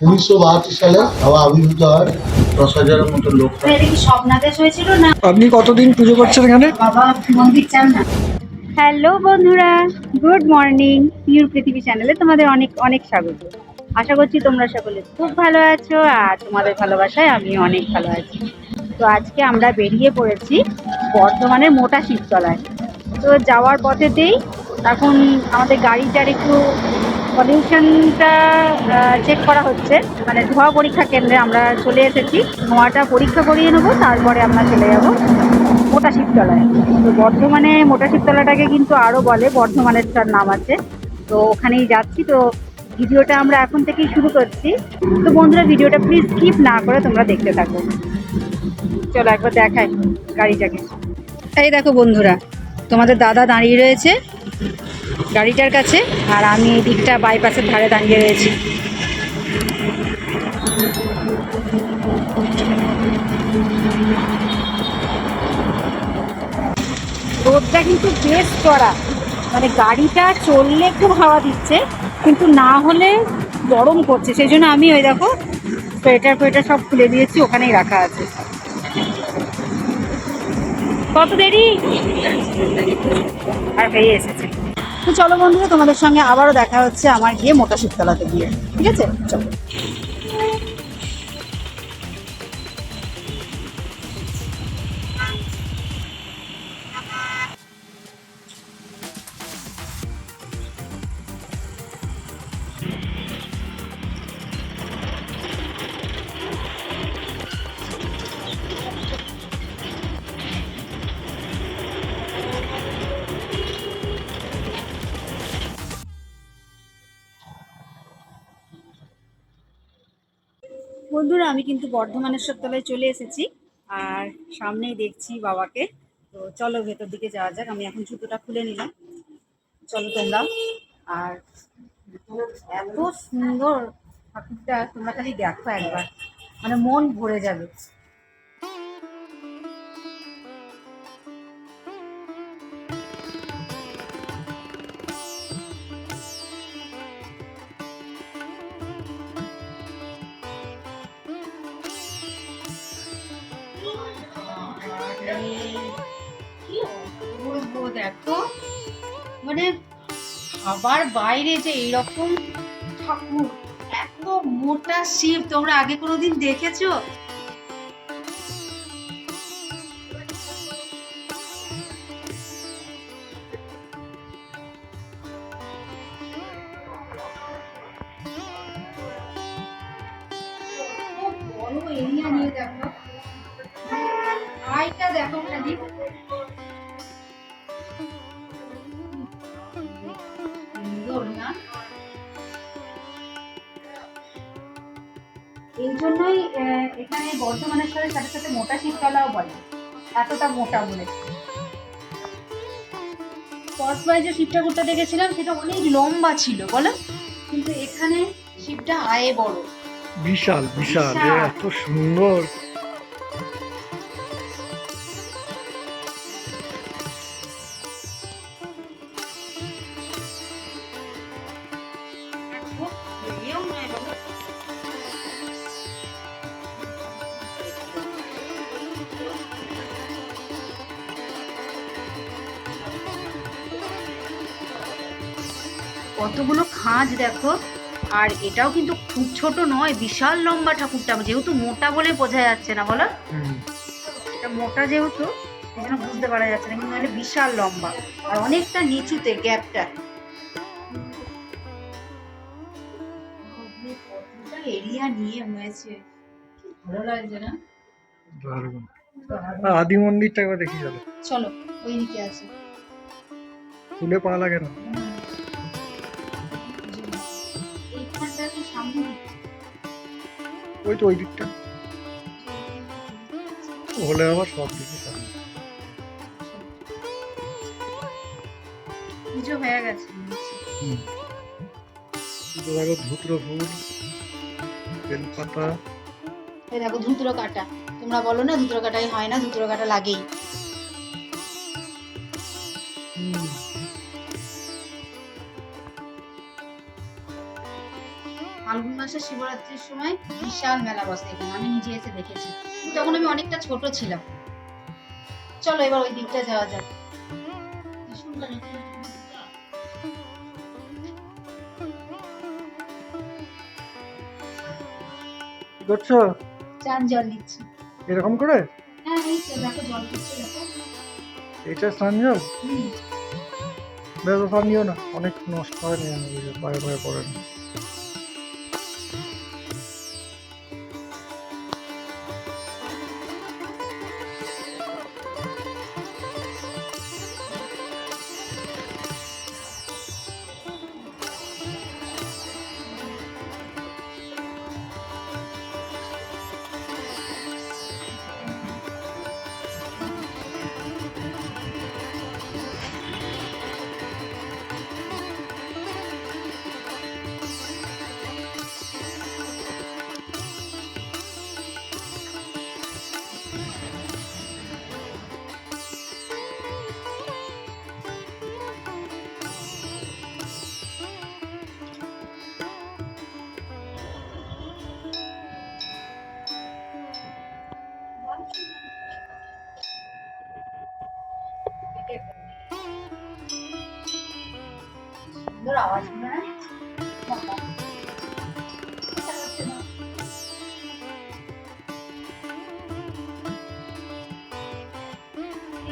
উনিশশো বাহাত্তর সালে আবির্ভূত হয়। দশ হাজারের মতো লোক আপনি কতদিন পুজো করছেন এখানে? হ্যালো বন্ধুরা গুড মর্নিং। পিউর পৃথিবী চ্যানেলে তোমাদের অনেক অনেক স্বাগত। আশা করছি তোমরা সকলে খুব ভালো আছো আর তোমাদের ভালোবাসায় আমি অনেক ভালো আছি। তো আজকে আমরা বেরিয়ে পড়েছি বর্ধমানের মোটা শিবতলায় তো যাওয়ার পথেতেই এখন আমাদের গাড়িটার একটু পলিউশনটা চেক করা হচ্ছে। মানে ধোঁয়া পরীক্ষা কেন্দ্রে আমরা চলে এসেছি। ধোঁয়াটা পরীক্ষা করিয়ে নেব, তারপরে আমরা চলে যাব মোটা শিবতলায়। তো বর্ধমানে মোটা শিবতলাটাকে কিন্তু আরও বলে, বর্ধমানের তার নাম আছে। তো ওখানেই যাচ্ছি। তো ভিডিওটা আমরা এখন থেকেই শুরু করছি। তো বন্ধুরা, ভিডিওটা প্লিজ স্কিপ না করে তোমরা দেখতে থাকো। চলো একবার দেখাই গাড়িটাকে। এই দেখো বন্ধুরা, তোমাদের দাদা দাঁড়িয়ে রয়েছে। গাড়িটার কাছে আর আমি এই দিকটা বাইপাসের ধারে দাঁড়িয়ে রয়েছি। রোদটা কিন্তু বেশ করা মানে গাড়িটা চললে খুব হাওয়া দিচ্ছে, কিন্তু না হলে গরম করছে। সেই জন্য আমি ওই দেখো সোয়েটার ফোয়েটার সব খুলে দিয়েছি, ওখানেই রাখা আছে। কত দেরি? আর বেরিয়ে এসেছে। তো চলো বন্ধুরা, তোমাদের সঙ্গে আবারও দেখা হচ্ছে আমার গিয়ে মোটা শীতকালাতে গিয়ে। ঠিক আছে? চলো। বন্ধুরা, আমি কিন্তু বর্ধমানের তলায় চলে এসেছি আর সামনেই দেখছি বাবাকে। তো চলো ভেতর দিকে যাওয়া যাক, আমি এখন জুতোটা খুলে নিলাম। চলো তোমরা। আর এত সুন্দর ঠাকুরটা তোমরা খালি দেখো একবার মানে মন ভরে যাবে। বলব দেখো। মানে আবার বাইরে যে এইরকম ঠাকুর, এত মোটা শিব, তোমরা আগে কোনোদিন দেখেছ? এরিয়া নিয়ে দেখো। দেখো খালি এই জন্যই এখানে বর্ধমানেশ্বরের সাথে সাথে মোটা শীততলাও বলে। এতটা মোটা বলে। কসবাই যে শিব ঠাকুরটা দেখেছিলাম সেটা অনেক লম্বা ছিল বলো? কিন্তু এখানে শিবটা আয়ে বড়। বিশাল বিশাল। এত সুন্দর। কতগুলো খাঁজ দেখো। আর এটাও কিন্তু খুব ছোট নয় বিশাল লম্বা ঠাকুরটা যেহেতু মোটা বলে বোঝা যাচ্ছে না বলো? এটা মোটা যেহেতু এই জন্য বুঝতে পারা যাচ্ছে না কিন্তু এটা বিশাল লম্বা। আর অনেকটা নিচুতে গ্যাপটা। নিয়ে হয়েছে। কি ভালো লাগছে না? দারুণ। আদি মন্দিরটা একবার দেখি চলো। চলো ওই দিকে আছে। ফুলে পা লাগে না? ওই তো ওই দিকটা। হলে আবার সব দিকে সামনে। পুজো হয়ে গেছে। হুম। ধুত্র ফুল বেলপাতা এই দেখো ধুতরো কাটা। তোমরা বলো না ধুতরো কাটাই হয় না ধুতরো কাটা লাগেই। ফাল্গুন মাস শিবরাত্রির সময় বিশাল মেলা বসে এখানে, আমি নিজে এসে দেখেছি। তখন আমি অনেকটা ছোট ছিলাম। চলো এবার ওই দিকটা যাওয়া যাক। করছ? চান জল দিচ্ছি। এরকম করে? হ্যাঁ এই তো দেখো জল দিচ্ছে দেখো। এটা স্নান জল। বেশ দিও না। অনেক নষ্ট হয় নিয়ে পায়ে পায়ে পড়ে না। সুন্দর আওয়াজ না?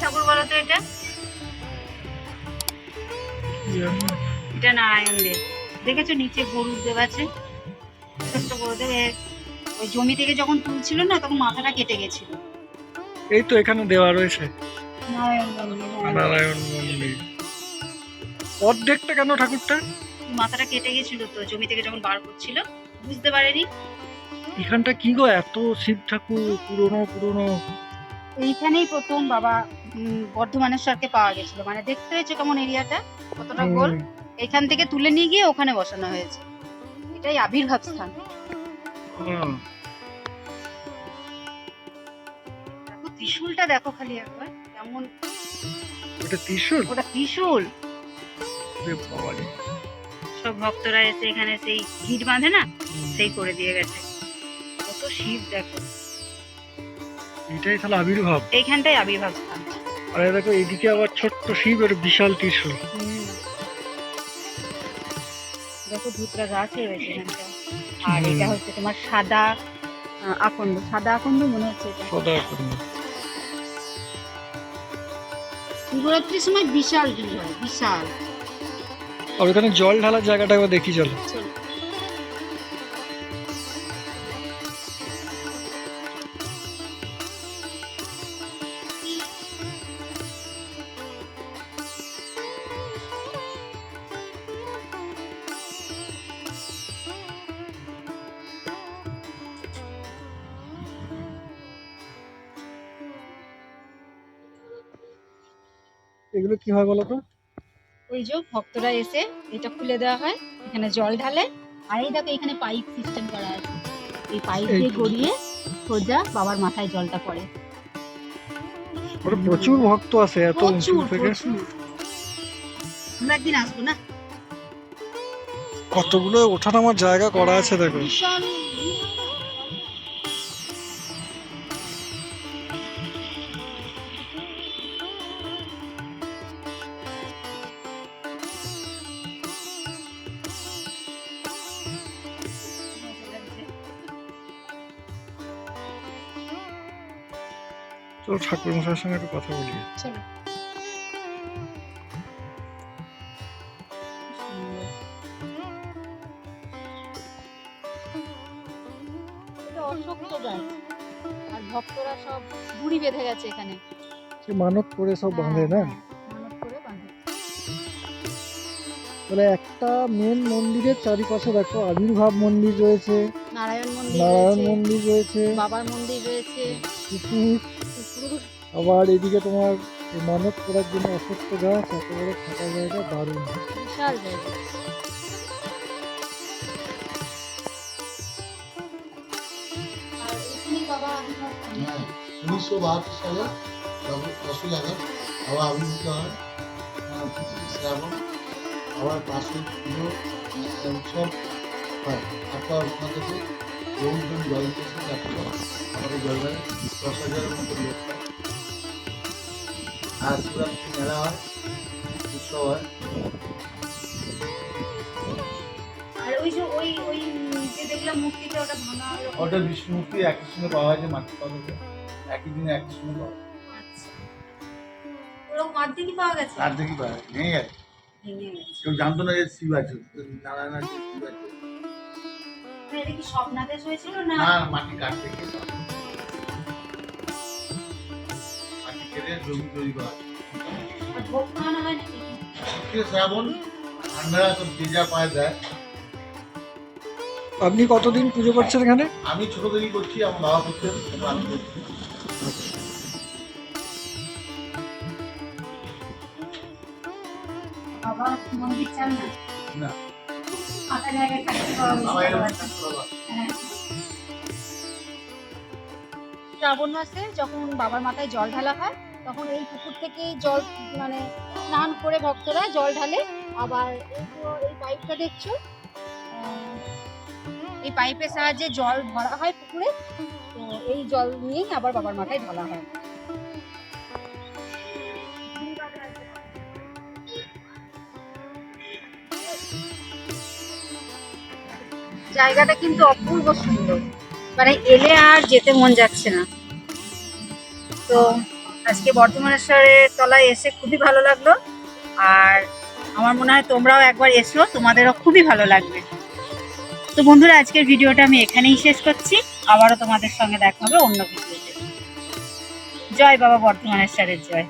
ঠাকুর বলো তো এটা? এটা নারায়ণ দেব। দেখেছ নিচে গরুর দেব আছে? ছোট্ট গরুদেব ওই জমি থেকে যখন তুলছিল না তখন মাথাটা কেটে গেছিল। এই তো এখানে দেওয়া রয়েছে। নারায়ণ। নারায়ণ অর্ধেকটা কেন ঠাকুরটা? মাথাটা কেটে গেছিল তো জমি থেকে যখন বার করছিল বুঝতে পারেনি। এখানটা কি গো এত শিব ঠাকুর পুরনো পুরনো? এইখানেই প্রথম বাবা উম, বর্ধমানেশ্বরকে পাওয়া গেছিল। মানে দেখতে হয়েছে কেমন এরিয়াটা কতটা গোল। এখান থেকে তুলে নিয়ে গিয়ে ওখানে বসানো হয়েছে। এটাই আবির্ভাব স্থান। ত্রিশূলটা দেখো খালি একবার কেমন। এটা ত্রিশূল? ওটা ত্রিশূল। ওরে বাবারে। সব ভক্তরা এসে এখানে সেই ভিড় বাঁধে না সেই করে দিয়ে গেছে। কত শিব দেখো। এটাই তাহলে আবির্ভাব। এইখানটাই আবির্ভাব। স্থান আর দেখো এইদিকে আবার ছোট্ট শিব আর বিশাল ত্রিশূল দেখো ধুতরা গাছ রয়েছে এখানটা আর এটা হচ্ছে তোমার সাদা আকন্দ। সাদা আকন্দ মনে হচ্ছে এটা। সদা করে শিবরাত্রির সময় বিশাল ভিড় হয় বিশাল। আর ওখানে জল ঢালার জায়গাটা একবার দেখি চলো। চলো। এগুলো কি হয় বলো তো? ওই যে ভক্তরা এসে এটা খুলে দেওয়া হয় এখানে জল ঢালে আর এই দেখো এখানে পাইপ সিস্টেম করা আছে। এই পাইপ দিয়ে। গড়িয়ে সোজা বাবার মাথায় জলটা পড়ে। প্রচুর ভক্ত আছে এত থেকে। আমরা একদিন আসব না? কতগুলো ওঠানামার জায়গা করা আছে দেখো। চলো ঠাকুর মশাইয়ের সঙ্গে একটু কথা বলি। চলো। এটা অশোক্ত গাছ আর ভক্তরা সব বুড়ি বেঁধে গেছে এখানে। সে মানত করে সব বাঁধে না? হ্যাঁ, তাহলে একটা মেন মন্দিরের চারিপাশে দেখো আবির্ভাব মন্দির রয়েছে নারায়ণ মন্দির রয়েছে বাবার মন্দির রয়েছে। আবার এদিকে তোমার মানত করার জন্য অসত্য গাছ এত বড় ফাঁকা জায়গা দারুণ। বিশাল জায়গা। হ্যাঁ উনিশশো বাহাত্তর সালে দশ- দশই আগস্ট আবার আবির্ভূত হয়। শ্রাবণ আবার পাশে পুজো উৎসব হয়। জল দিতেছে আমাদের জলবায়ু দশ হাজারের মতো লোক। হয় আর শিবরাত্রি মেলা হয় উৎসব হয়। আর ওই যে ওই ওই যে দেখলাম মূর্তিটা ওটা ভাঙা বিষ্ণুমূর্তি একই সঙ্গে পাওয়া যায় মাটির পাথরে একই দিনে একই সঙ্গে পাওয়া যায় আচ্ছা। ওরকম অর্ধেকই পাওয়া গেছে? আর দেখি পাওয়া যায় গেছে। ভেঙে গেছে। কেউ জানতো না যে শিব আছে নারায়ণ আছে শিব আছে এটা কি স্বপ্নাদেশ হয়েছিল না? না মাটি কাট থেকে। কেটে জমি তৈরি করা। আজকে শ্রাবণ ঠান্ডা সব যে যা পায় দেয়। আপনি কতদিন পুজো করছেন এখানে? আমি ছোট থেকেই করছি আমার বাবা করছেন আমি করছি। বাবা মন্দির চান না? আমার এরকম বাবা। শ্রাবণ মাসে যখন বাবার মাথায় জল ঢালা হয়, তখন এই পুকুর থেকে জল মানে স্নান করে ভক্তরা জল ঢালে আবার এই পাইপটা দেখছ? এই পাইপের সাহায্যে জল ভরা হয় পুকুরে, তো এই জল নিয়েই আবার বাবার মাথায় ঢালা হয়। জায়গাটা কিন্তু অপূর্ব সুন্দর। মানে এলে আর যেতে মন যাচ্ছে না। তো আজকে বর্ধমানেশ্বরের তলায় এসে খুবই ভালো লাগল। আর আমার মনে হয় তোমরাও একবার এসো, তোমাদেরও খুবই ভালো লাগবে। তো বন্ধুরা, আজকের ভিডিওটা আমি এখানেই শেষ করছি। আবারও তোমাদের সঙ্গে দেখা হবে অন্য ভিডিওতে। জয় বাবা বর্ধমানেশ্বরের জয়।